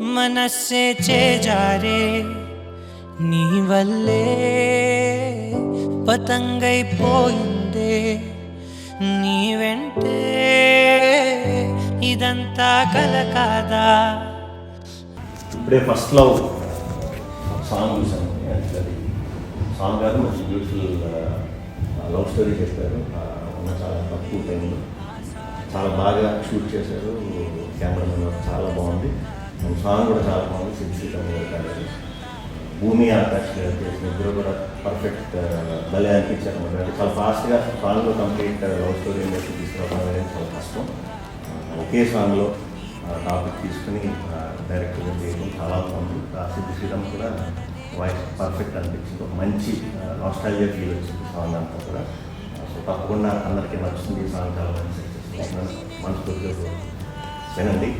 మనస్సే చేజారే నీ వల్లే పతంగైపోయిందే నీ వెంటే ఇదంతా కల కాదా? ఇప్పుడే ఫస్ట్ లవ్ సాంగ్ చూసాను యాక్చువల్లీ. సాంగ్ గారు మంచి బ్యూటిఫుల్ లవ్ స్టోరీ చెప్పారు. ఉన్న చాలా తక్కువ టైంలో. చాలా బాగా షూట్ చేశారు. కెమెరా చాలా బాగుంది. సాంగ్ కూడా చాలా బాగుంది సిద్ధితం భూమి ఆకాష్ గారు చేసిన ఇద్దరు కూడా పర్ఫెక్ట్ భలే అనిపించారు అనమాట చాలా ఫాస్ట్గా సాంగ్లో కంప్లీట్ లవ్ స్టోరీ అనేది తీసుకురావడం అనేది చాలా కష్టం. ఒకే సాంగ్లో టాపిక్ తీసుకుని డైరెక్ట్గా చేయడం చాలా బాగుంది. ఆ సిద్ధి శ్రీరామ్ కూడా వాయిస్ పర్ఫెక్ట్ అనిపించింది. ఒక మంచి నాస్టాలజియా ఫీల్ వచ్చింది సాంగ్ అంతా కూడా. సో తప్పకుండా అందరికీ నచ్చింది ఈ సాంగ్ చాలా మంచి సక్సెస్ మనస్ఫూర్తిగా వినండి.